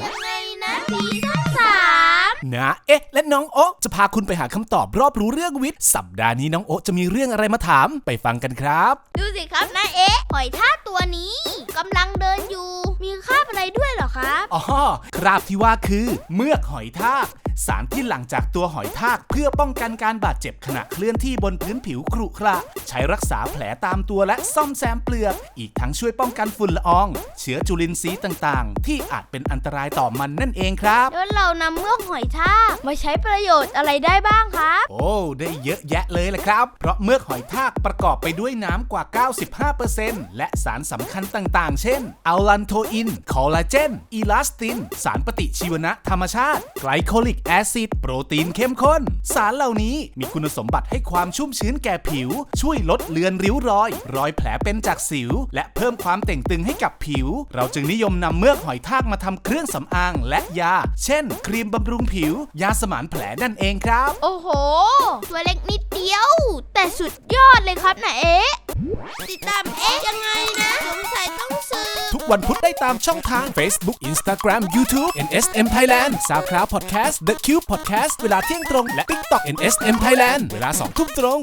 ยังไงนะซีซั่นสามนะเอ๊ะ และน้องโอ๊ะจะพาคุณไปหาคำตอบรอบรู้เรื่องวิทย์ สัปดาห์นี้น้องโอ๊ะจะมีเรื่องอะไรมาถามไปฟังกันครับ ดูสิครับนะเอ๊ะหอยทากตัวนี้กำลังเดินอยู่ มีคราบอะไรด้วยเหรอครับอ๋อคราบที่ว่าคือเมือกหอยทากสารที่หลั่งจากตัวหอยทากเพื่อป้องกันการบาดเจ็บขณะเคลื่อนที่บนพื้นผิวครุขระใช้รักษาแผลตามตัวและซ่อมแซมเปลือก อีกทั้งช่วยป้องกันฝุ่นละออง เชื้อจุลินทรีย์ต่างๆ ที่อาจเป็นอันตรายต่อมันนั่นเองครับแล้วเรานำเมือกหอยทากมาใช้ประโยชน์อะไรได้บ้างครับ โอ้ได้เยอะแยะเลยแหละครับ เพราะเมือกหอยทากประกอบไปด้วยน้ำกว่า 95%และสารสำคัญต่างๆ เช่นอัลลันโทอิน คอลลาเจน อีลาสติน สารปฏิชีวนะธรรมชาติ ไกลโคลิกแอซิดโปรตีนเข้มข้น สารเหล่านี้มีคุณสมบัติให้ความชุ่มชื้นแก่ผิว ช่วยลดเลือนริ้วรอย รอยแผลเป็นจากสิว และเพิ่มความเต่งตึงให้กับผิว เราจึงนิยมนำเมือกหอยทากมาทำเครื่องสำอางและยา เช่น ครีมบำรุงผิว ยาสมานแผลนั่นเองครับ โอ้โห ตัวเล็กนิดเดียว แต่สุดยอดเลยครับนะเอ๊ะติดตามเอ๊ะยังไงนะ ทุกวันพุธได้ตามช่องทาง Facebook Instagram YouTube NSM Thailand SoundCloud Podcast The Cube Podcast เวลาเที่ยงตรงและ TikTok NSM Thailand เวลา2ทุ่มตรง